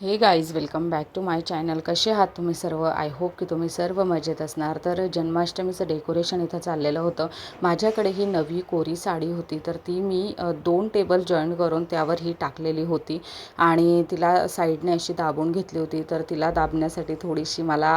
Hey guys welcome back to my channel कसे आहात तुम्ही सर्व? आय होप की तुम्ही सर्व मजेत असणार. तर जन्माष्टमीचं डेकोरेशन इथं चाललेलं होतं. माझ्याकडे ही नवी कोरी साडी होती तर ती मी दोन टेबल जॉईन करून त्यावर ही टाकलेली होती. आणि तिला साईडने अशी दाबून घेतली होती तर तिला दाबण्यासाठी थोडीशी मला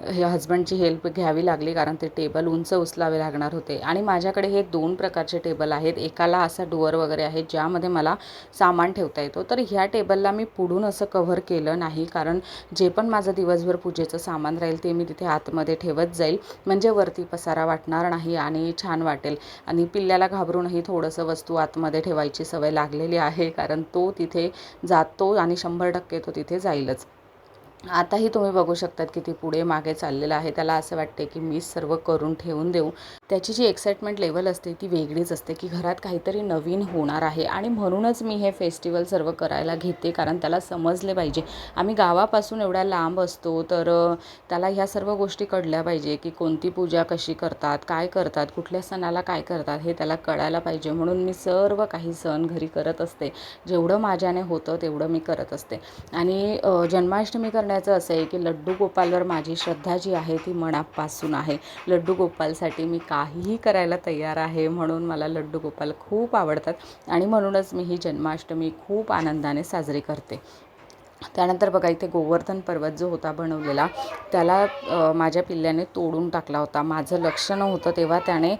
हे हजबंडची हेल्प घ्यावी लागली कारण ते टेबल उंच उचलावे लागणार होते. आणि माझ्याकडे हे दोन प्रकारचे टेबल आहेत. एकाला असा डुअर वगैरे आहे ज्यामध्ये मला सामान ठेवता येतो. तर ह्या टेबलला मी पुढून असं कव्हर केलं नाही. कारण जे पण माझं दिवसभर पूजेचं सामान राहील ते मी तिथे आतमध्ये ठेवत जाईल. म्हणजे वरती पसारा वाटणार नाही आणि छान वाटेल. आणि पिल्ल्याला घाबरूनही थोडंसं वस्तू आतमध्ये ठेवायची सवय लागलेली आहे. कारण तो तिथे जातो आणि शंभर टक्के तो तिथे जाईलच. आताही तुम्ही बघू शकतात की ती पुढे मागे चाललेलं आहे. त्याला असं वाटते की मी सर्व करून ठेवून देऊ. त्याची जी एक्साइटमेंट लेवल असते ती वेगळीच असते की घरात काहीतरी नवीन होणार आहे आणि म्हणूनच मी हे फेस्टिवल सर्व करायला घेते कारण त्याला समजले पाहिजे. आम्ही गावापासून एवढ्या लांब असतो तर त्याला ह्या सर्व गोष्टी कळल्या पाहिजे की कोणती पूजा कशी करतात काय करतात कुठल्या सणाला काय करतात हे त्याला कळायला पाहिजे. म्हणून मी सर्व काही सण घरी करत असते. जेवढं माझ्याने होतं तेवढं मी करत असते. आणि जन्माष्टमी जन्माष्टमी करण्याचं असं आहे की लड्डू गोपालवर माझी श्रद्धा जी आहे ती मनापासून आहे. लड्डू गोपालसाठी मी काहीही करायला तयार आहे म्हणून मला लड्डू गोपाल खूप आवडतात आणि म्हणूनच मी ही जन्माष्टमी खूप आनंदाने साजरी करते. त्यानंतर बघा इथे गोवर्धन पर्वत जो होता बनवलेला त्याला माझ्या पिल्ल्याने तोडून टाकला होता. माझं लक्ष नव्हतं तेव्हा त्याने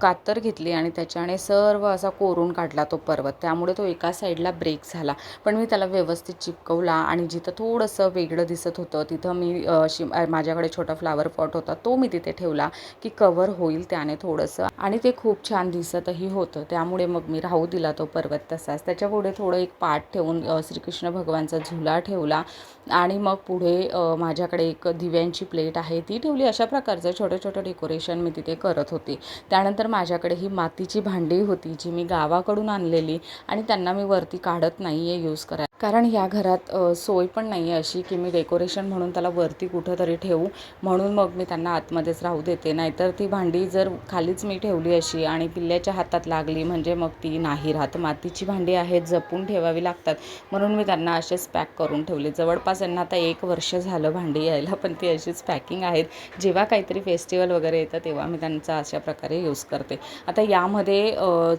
कातर घेतली आणि त्याच्याने सर्व असा कोरून काढला तो पर्वत. त्यामुळे तो एका साईडला ब्रेक झाला. पण मी त्याला व्यवस्थित चिपकवला आणि जिथं थोडंसं वेगळं दिसत होतं तिथं मी शि माझ्याकडे छोटा फ्लावर पॉट होता तो मी तिथे ठेवला की कवर होईल त्याने थोडंसं. आणि ते खूप छान दिसतही होतं. त्यामुळे मग मी राहू दिला तो पर्वत तसाच. त्याच्यापुढे थोडं एक पाठ ठेवून श्रीकृष्ण भगवानचा झुला ठेवला आणि मग पुढे माझ्याकडे एक दिव्यांची प्लेट आहे ती ठेवली. अशा प्रकारचं छोटं छोटं डेकोरेशन मी तिथे करत होती. त्यानंतर माझ्याकडे ही मातीची भांडी होती जी मी गावाकडून आणलेली आणि त्यांना मी वरती काढत नाही आहे यूज करायला. कारण ह्या घरात सोय पण नाही आहे अशी की मी डेकोरेशन म्हणून त्याला वरती कुठंतरी ठेवू. म्हणून मग मी त्यांना आतमध्येच राहू देते. नाहीतर ती भांडी जर खालीच मी ठेवली अशी आणि पिल्ल्याच्या हातात लागली म्हणजे मग ती नाही राहत. मातीची भांडी आहेत जपून ठेवावी लागतात. म्हणून मी त्यांना असेच पॅक करून ठेवले. जवळपास यांना आता एक वर्ष झालं भांडी यायला पण ती अशीच पॅकिंग आहेत. जेव्हा काहीतरी फेस्टिवल वगैरे येतं तेव्हा मी त्यांचा अशा प्रकारे यूज करते. आता यामध्ये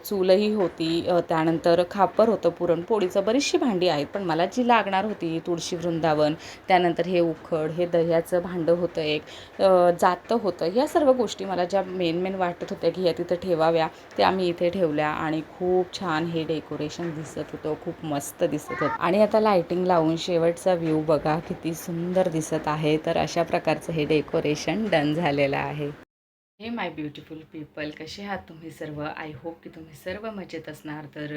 चूलही होती. त्यानंतर खापर होतं पुरणपोळीचं. बरीचशी भांडी आहेत. पण मला जी लागणार होती तुळशी वृंदावन त्यानंतर हे उखड हे दह्याचं भांडं होतं एक जातं होतं ह्या सर्व गोष्टी मला ज्या मेन मेन वाटत होत्या की ह्या तिथं ठेवाव्या त्या मी इथे ठेवल्या आणि खूप छान हे डेकोरेशन दिसत होतं खूप मस्त दिसत होतं. आणि आता लायटिंग लावून शेवटचा व्ह्यू बघा किती सुंदर दिसत आहे तर अशा प्रकारचं हे डेकोरेशन डन झालेलं आहे. हे माय ब्युटिफुल पीपल कसे आहात तुम्ही सर्व? आय होप की तुम्ही सर्व मजेत असणार. तर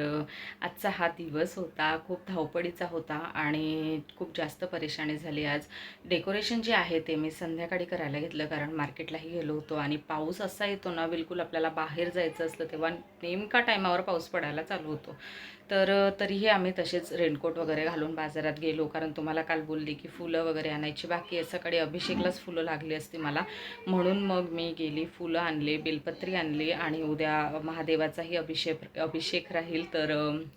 आजचा हा दिवस होता खूप धावपळीचा होता आणि खूप जास्त परेशानी झाली आज. डेकोरेशन जे आहे ते मी संध्याकाळी करायला घेतलं कारण मार्केटलाही गेलो होतो आणि पाऊस असा येतो ना बिलकुल आपल्याला बाहेर जायचं असलं तेव्हा नेमका टायमावर पाऊस पडायला चालू होतो. तर तरीही आम्ही तसेच रेनकोट वगैरे घालून बाजारात गेलो कारण तुम्हाला काल बोलली की फुलं वगैरे आणायची बाकी आहे. सकाळी अभिषेकलाच फुलं लागली असती मला. म्हणून मग मी गेली फुलं आणले बेलपत्री आणली आणि उद्या महादेवाचाही अभिषेक अभिषेक राहील तर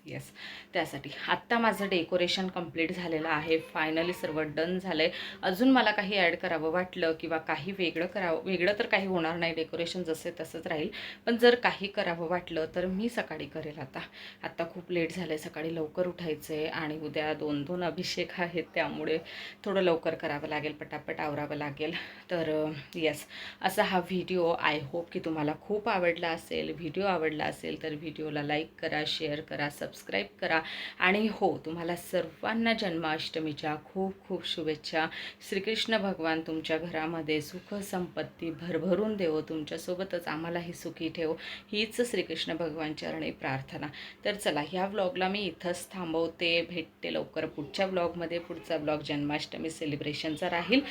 येस त्यासाठी. आत्ता माझं डेकोरेशन कंप्लीट झालेलं आहे. फायनली सर्व डन झालं आहे अजून मला काही ॲड करावं वाटलं किंवा काही वेगळं करावं वेगळं तर काही होणार नाही. डेकोरेशन जसे तसंच राहील. पण जर काही करावं वाटलं तर मी सकाळी करेल आता. आत्ता खूप लेट झालं आहे सकाळी लवकर उठायचं आहे आणि उद्या दोन दोन अभिषेक आहेत. त्यामुळे थोडं लवकर करावं लागेल. पटापट आवरावं लागेल. तर येस असा हा व्हिडिओ आय होप की तुम्हाला खूप आवडला असेल व्हिडिओ आवडला असेल तर व्हिडिओला लाईक करा शेअर करा सबस्क्राईब करा. आणि हो तुम्हाला सर्वांना जन्माष्टमीच्या खूप खूप शुभेच्छा. श्रीकृष्ण भगवान तुमच्या घरामध्ये सुख संपत्ती भरभरून देवो तुमच्यासोबतच आम्हालाही सुखी ठेव हीच श्रीकृष्ण भगवान चरणी प्रार्थना. तर चला ह्या व्लॉगला मी इथंच थांबवते. भेटते लवकर पुढच्या व्लॉगमध्ये पुढचा व्लॉग जन्माष्टमी सेलिब्रेशनचा राहील.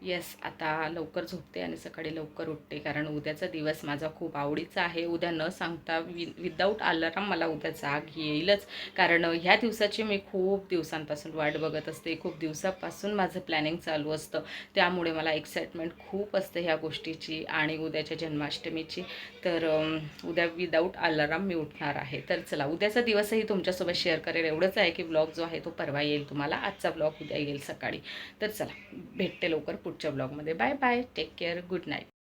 येस आता लवकर झोपते आणि सकाळी लवकर उठते कारण उद्याचा दिवस माझा खूप आवडीचा आहे. उद्या न सांगता वि विदाऊट अलाराम मला उद्या जाग येईलच. कारण ह्या दिवसाची मी खूप दिवसांपासून वाट बघत असते. खूप दिवसापासून माझं प्लॅनिंग चालू असतं. त्यामुळे मला एक्साइटमेंट खूप असते ह्या गोष्टीची आणि उद्याच्या जन्माष्टमीची. तर उद्या विदाऊट अलाराम मी उठणार आहे. तर चला उद्याचा दिवसही तुमच्यासोबत शेअर करेल. एवढंच आहे की ब्लॉग जो आहे तो परवा येईल तुम्हाला. आजचा ब्लॉग उद्या येईल सकाळी. तर चला भेटते लवकर पुढच्या ब्लॉगमध्ये. Bye bye. Take care. Good night.